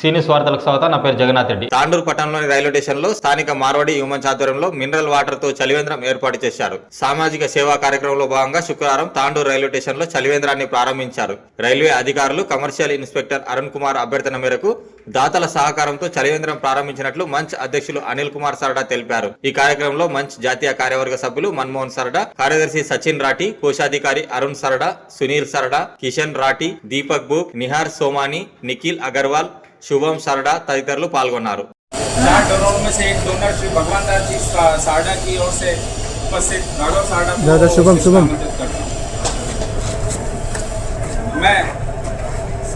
సీనియస్ వార్తలకు స్వాగతం నా పేరు జగన్నాథ్ రెడ్డి. తాండూరు పట్టణంలోని రైల్వే స్టేషన్లో స్థానిక మార్వాడి హ్యూమన్స్ ఆధ్వర్యంలో మినరల్ వాటర్తో చలివేంద్రం ఏర్పాటు చేశారు. సామాజిక సేవా కార్యక్రమంలో భాగంగా శుక్రవారం తాండూరు రైల్వే స్టేషన్లో చలివేంద్రాన్ని ప్రారంభించారు. రైల్వే అధికారులు కమర్షియల్ ఇన్స్పెక్టర్ అరుణ్ కుమార్ అభ్యర్థన మేరకు దాతల సహకారంతో చలివేంద్రం ప్రారంభించినట్లు మంచ్ అధ్యక్షులు అనిల్ కుమార్ సరడా తెలిపారు. ఈ కార్యక్రమంలో మంచ్ జాతీయ కార్యవర్గ సభ్యులు మన్మోహన్ సరడా కార్యదర్శి సచిన్ రాఠీ కోశాధికారి అరుణ్ సరడా సునీల్ సరడా కిషన్ రాఠీ దీపక్ బూక్ నిహార్ సోమాని నిఖిల్ అగర్వాల్ శుభం సరడా తదితరులు పాల్గొన్నారు चार डोनर में से एक डोनर श्री भगवान दास जी सा- सारडा की ओर से उपस्थित राघव सारडा को दादा शुभम, विशेष शुभम। आमंत्रित करता हूं। मैं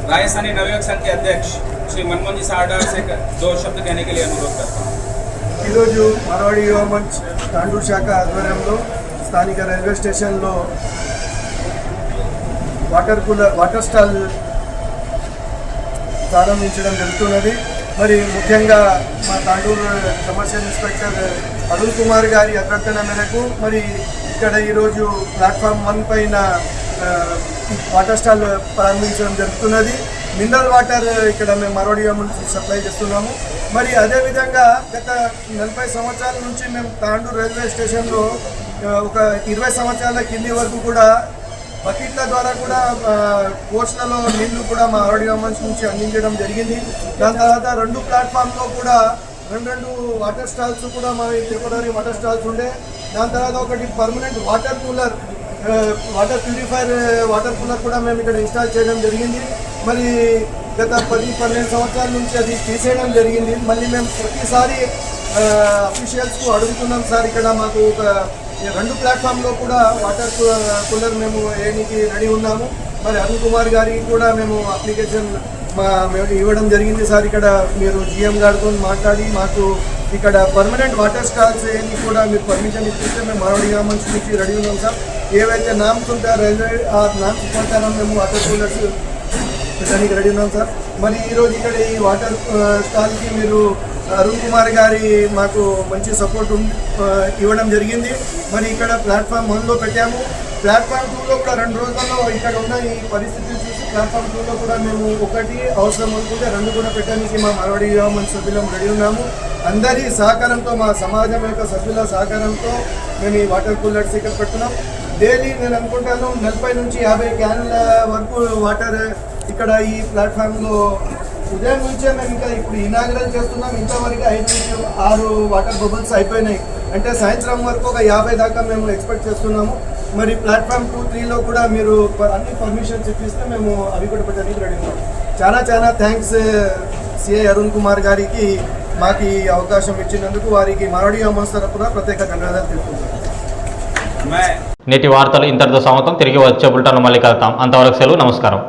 राजस्थानी नवयुवक संघ के अध्यक्ष श्री मनमोहन जी सारडा से क- दो शब्द कहने के लिए अनुरोध करता हूँ ఈరోజు మార్వాడి యువ మంచ్ తాండూరు శాఖ ఆధ్వర్యంలో స్థానిక రైల్వే స్టేషన్లో వాటర్ కూలర్ వాటర్ స్టాల్ ప్రారంభించడం జరుగుతున్నది. మరి ముఖ్యంగా మా తాండూరు కమర్షియల్ ఇన్స్పెక్టర్ అరుణ్ కుమార్ గారి అభ్యర్థన మేరకు మరి ఇక్కడ ఈరోజు ప్లాట్ఫామ్ వన్ పైన వాటర్ స్టాల్ ప్రారంభించడం జరుగుతున్నది. మినరల్ వాటర్ ఇక్కడ మేము మరోడిగా నుంచి సప్లై చేస్తున్నాము. మరి అదేవిధంగా గత నలభై సంవత్సరాల నుంచి మేము తాండూరు రైల్వే స్టేషన్లో ఒక ఇరవై సంవత్సరాల కింది వరకు కూడా బకెట్ల ద్వారా కూడా ఆ, కోచ్లలో నీళ్ళు కూడా మా ఆరోగ్య నుంచి అందించడం జరిగింది. దాని తర్వాత రెండు ప్లాట్ఫామ్లో కూడా రెండు రెండు వాటర్ స్టాల్స్ కూడా మా టెంపరీ వాటర్ స్టాల్స్ ఉండే. దాని తర్వాత ఒకటి permanent water cooler water purifier water cooler కూడా మేము ఇక్కడ ఇన్స్టాల్ చేయడం జరిగింది. మరి గత పది పన్నెండు సంవత్సరాల నుంచి అది తీసేయడం జరిగింది. మళ్ళీ మేము ప్రతిసారి అఫీషియల్స్కు అడుగుతున్నాం సార్ ఇక్కడ మాకు ఒక రెండు ప్లాట్ఫామ్లో కూడా వాటర్ కూలర్ మేము వేయడానికి రెడీ ఉన్నాము. మరి అరుణ్ కుమార్ గారికి కూడా మేము అప్లికేషన్ మా మేము ఇవ్వడం జరిగింది సార్. ఇక్కడ మీరు జిఎం గారితో మాట్లాడి మాకు ఇక్కడ పర్మనెంట్ వాటర్ స్టాల్స్ ఏమి కూడా మీరు పర్మిషన్ ఇప్పిస్తే మేము మరొకటి గ్రామం నుంచి రెడీ ఉన్నాం సార్. ఏవైతే నామ్స్ ఉంటాయో రైల్వే ఆ నామ్స్ ప్రకారం మేము వాటర్ కూలర్స్ పెట్టడానికి రెడీ ఉన్నాం సార్. మరి ఈరోజు ఇక్కడ ఈ వాటర్ స్టాల్కి మీరు అరుణ్ కుమార్ గారి మాకు మంచి సపోర్ట్ ఉం- ఇవ్వడం జరిగింది. మరి ఇక్కడ ప్లాట్ఫామ్ వన్లో పెట్టాము. ప్లాట్ఫామ్ టూలో కూడా రెండు రోజుల్లో ఇక్కడ ఉన్న ఈ పరిస్థితిని చూసి ప్లాట్ఫామ్ టూలో కూడా మేము ఒకటి అవసరం అనుకుంటే రెండు కూడా పెట్టడానికి మా మరవడి మంది సభ్యులం రెడీ ఉన్నాము. అందరి సహకారంతో మా సమాజం యొక్క సభ్యుల సహకారంతో మేము ఈ వాటర్ కూలర్స్ ఇక్కడ పెడుతున్నాం. డైలీ నేను అనుకుంటాను నలభై నుంచి యాభై క్యాన్ల వరకు వాటర్ ఇక్కడ ఈ ప్లాట్ఫామ్లో ఉదయం నుంచే మేము ఇంకా ఇప్పుడు ఇనాగ్రల్ చేస్తున్నాం. ఇంతవరకు ఐదు నుంచి ఆరు వాటర్ బబుల్స్ అయిపోయినాయి. అంటే సాయంత్రం వరకు ఒక యాభై దాకా మేము ఎక్స్పెక్ట్ చేస్తున్నాము. మరి ప్లాట్ఫామ్ టూ త్రీలో కూడా మీరు అన్ని పర్మిషన్స్ ఇప్పిస్తే మేము అవి కూడా పెట్టడానికి రెడీ ఉన్నాం. చాలా చాలా థ్యాంక్స్ సిఐ అరుణ్ కుమార్ గారికి మాకు ఈ అవకాశం ఇచ్చినందుకు వారికి మరొడి అమర్స్ తరపున ప్రత్యేక ధన్యవాదాలు తెలుపుతున్నాను मैं నేటి వార్తలు ఇంతటితో సమాప్తం. తిరిగి వచ్చే బుల్టాను మళ్ళీ కలుద్దాం. అంతవరకు సెలవు. నమస్కారం.